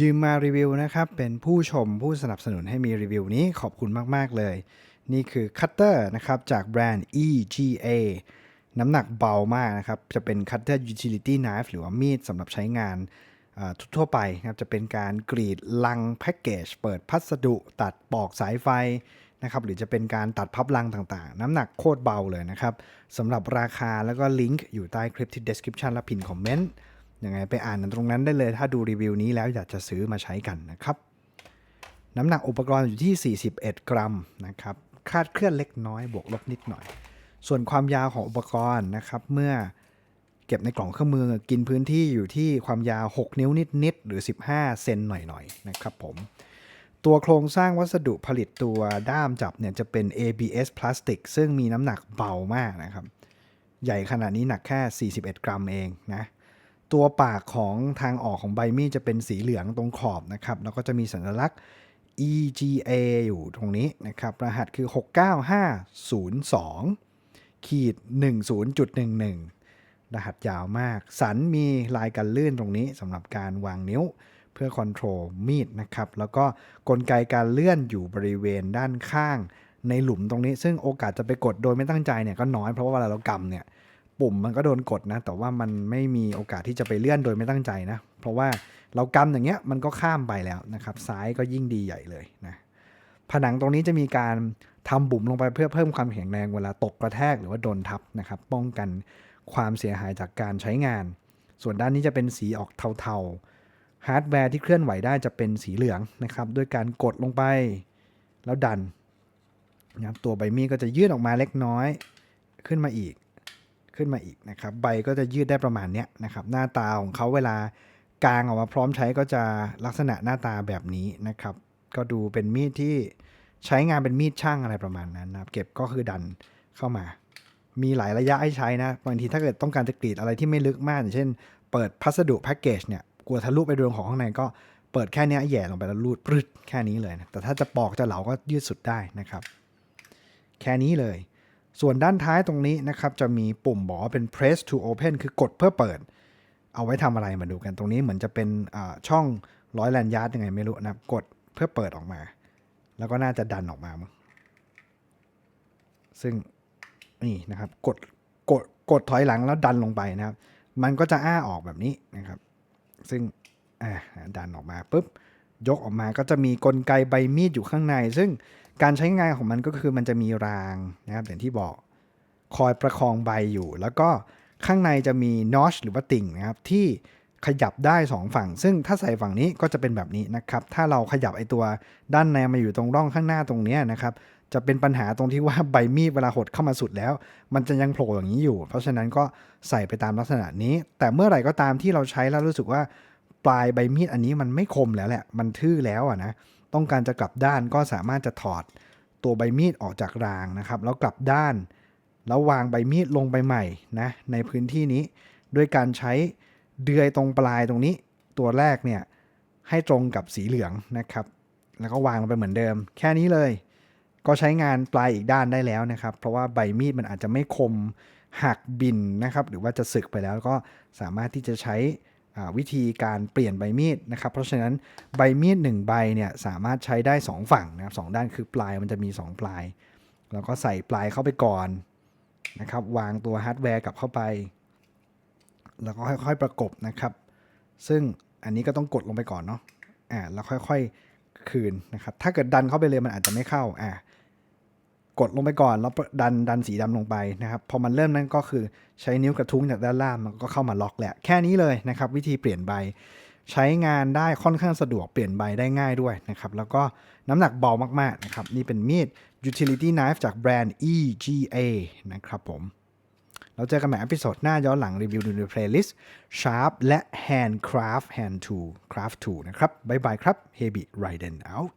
ยืมมารีวิวนะครับ เป็นผู้ชมผู้สนับสนุนให้มีรีวิวนี้ขอบคุณมาก ๆ เลย นี่คือคัตเตอร์นะครับจากแบรนด์ EGA น้ำหนักเบามากนะครับ จะเป็นคัตเตอร์ utility knife หรือว่ามีดสำหรับใช้งานทั่วไปนะครับจะเป็นการกรีดลังแพ็กเกจเปิดพัสดุตัดปอกสายไฟนะครับหรือจะเป็นการตัดพับลังต่างๆ น้ำหนักโคตรเบาเลยนะครับสำหรับราคาแล้วก็ลิงก์อยู่ใต้คลิปที่ description และพินคอมเมนต์ ยังไงไปอ่านตรงนั้นได้เลย ถ้าดูรีวิวนี้แล้วอยากจะซื้อมาใช้กันนะครับ น้ำหนักอุปกรณ์อยู่ที่ 41 กรัมนะครับคาดเคลื่อนเล็กน้อยบวกลบนิดหน่อย ส่วนความยาวของอุปกรณ์นะครับ เมื่อเก็บในกล่องเครื่องมือกินพื้นที่อยู่ที่ความยาว 6 นิ้วนิดๆหรือ 15 เซนหน่อยๆนะครับผม ตัวโครงสร้างวัสดุผลิตตัวด้ามจับเนี่ยจะเป็น ABS พลาสติก ซึ่งมีน้ำหนักเบามากนะครับ ใหญ่ขนาดนี้หนักแค่ 41 กรัมเองนะ ตัวปากของทางออกของใบมีดจะเป็นสีเหลืองตรงขอบนะครับแล้วก็จะมีสัญลักษณ์ EGA อยู่ตรงนี้นะครับ รหัสคือ 69502 ขีด 10.11 รหัสยาวมาก สันมีลายกันลื่นตรงนี้สำหรับการวางนิ้วเพื่อคอนโทรลมีดนะครับ แล้วก็กลไกการเลื่อนอยู่บริเวณด้านข้างในหลุมตรงนี้ ซึ่งโอกาสจะไปกดโดยไม่ตั้งใจเนี่ยก็น้อยเพราะว่าเวลาเรากำเนี่ย ปุ่มมันก็โดนกดนะ แต่ว่ามันไม่มีโอกาสที่จะไปเลื่อนโดยไม่ตั้งใจนะ เพราะว่าเรากำอย่างเงี้ยมันก็ข้ามไปแล้วนะครับ ซ้ายก็ยิ่งดีใหญ่เลยนะ ผนังตรงนี้จะมีการทำบุ๋มลงไปเพื่อเพิ่มความแข็งแรงเวลาตกกระแทกหรือว่าโดนทับนะครับ ป้องกันความเสียหายจากการใช้งาน ส่วนด้านนี้จะเป็นสีออกเทาๆ ฮาร์ดแวร์ที่เคลื่อนไหวได้จะเป็นสีเหลืองนะครับด้วยการกดลงไปแล้วดันนะครับตัวใบมีดก็จะยืดออกมาเล็กน้อยขึ้นมาอีก ขึ้นมาอีกนะครับ ใบก็จะยืดได้ประมาณเนี้ยนะครับ หน้าตาของเขาเวลากางออกมาพร้อมใช้ก็จะลักษณะหน้าตาแบบนี้นะครับ ก็ดูเป็นมีดที่ใช้งานเป็นมีดช่างอะไรประมาณนั้นนะครับ เก็บก็คือดันเข้ามา มีหลายระยะให้ใช้นะบางทีถ้าเกิดต้องการจะกรีดอะไรที่ไม่ลึกมากอย่างเช่น เปิดพัสดุแพ็กเกจเนี่ยกลัวทะลุไปโดนของข้างในก็เปิดแค่นี้แย่ลงไปแล้วรูดปรึดแค่นี้เลยนะแต่ถ้าจะปอกจะเหลาก็ยืดสุดได้นะครับ แค่นี้เลย ส่วนด้านท้ายตรงนี้นะครับจะมีปุ่มบอกว่าเป็น press to open คือกดเพื่อเปิด เอาไว้ทำอะไรมาดูกันตรงนี้เหมือนจะเป็นช่องร้อยแลนยาร์ดยังไงไม่รู้นะครับกดเพื่อเปิดออกมา แล้วก็น่าจะดันออกมามซึ่งนี่นะครับกดกดกดถอยหลังแล้วดันลงไปนะครับ มันก็จะอ้าออกแบบนี้นะครับ ซึ่งอ่าดันออกมาปุ๊บ ยกออกมาก็จะมีกลไกใบมีดอยู่ข้างใน ซึ่งการใช้งานของมันก็คือมันจะมีรางนะครับอย่างที่บอกคอยประคองใบอยู่ แล้วก็ข้างในจะมีนอชหรือว่าติ่งนะครับที่ขยับได้ 2 ฝั่ง ซึ่งถ้าใส่ฝั่งนี้ก็จะเป็นแบบนี้นะครับ ถ้าเราขยับไอตัวด้านในมาอยู่ตรงร่องข้างหน้าตรงนี้นะครับ จะเป็นปัญหาตรงที่ว่าใบมีดเวลาหดเข้ามาสุดแล้ว มันจะยังโผล่อย่างนี้อยู่ เพราะฉะนั้นก็ใส่ไปตามลักษณะนี้ แต่เมื่อไหร่ก็ตามที่เราใช้แล้วรู้สึกว่า ปลายใบมีดอันนี้มันไม่คมแล้วแหละ มันทื่อแล้วอะนะ ต้องการจะกลับด้านก็สามารถจะถอดตัวใบมีดออกจากรางนะครับ แล้วกลับด้าน แล้ววางใบมีดลงไปใหม่นะในพื้นที่นี้ ด้วยการใช้เดือยตรงปลายตรงนี้ ตัวแรกเนี่ยให้ตรงกับสีเหลืองนะครับ แล้วก็วางลงไปเหมือนเดิม แค่นี้เลย ก็ใช้งานปลายอีกด้านได้แล้วนะครับ เพราะว่าใบมีดมันอาจจะไม่คมหักบินนะครับ หรือว่าจะสึกไปแล้วก็สามารถที่จะใช้ วิธีการเปลี่ยนใบมีดนะครับ เพราะฉะนั้นใบมีด1ใบเนี่ยสามารถใช้ได้ 2 ฝั่งนะครับสองด้านคือปลายมันจะมี 2 ปลาย แล้วก็ใส่ปลายเข้าไปก่อนนะครับวางตัวฮาร์ดแวร์กลับเข้าไป แล้วก็ค่อยๆประกบนะครับ ซึ่งอันนี้ก็ต้องกดลงไปก่อนเนาะอ่าแล้วค่อยๆคืนนะครับ ถ้าเกิดดันเข้าไปเลยมันอาจจะไม่เข้าอ่า กดลงไปก่อนแล้วดันดันสีดำลงไปนะครับพอมันเริ่มนั้นก็คือใช้นิ้วกระทุ้งจากด้านล่างมันก็เข้ามาล็อกแหละแค่นี้เลยนะครับ วิธีเปลี่ยนใบ ใช้งานได้ค่อนข้างสะดวกเปลี่ยนใบได้ง่ายด้วยนะครับ แล้วก็น้ำหนักเบามากๆนะครับ นี่เป็นมีด utility knife จากแบรนด์ EGA นะครับผมเราเจอกันใหม่อพิโซดหน้าย้อนหลังรีวิวดูใน playlist Sharp และ Handcraft Hand Tool Craft Tool นะครับ บ๊ายบายครับ Heavy Riden out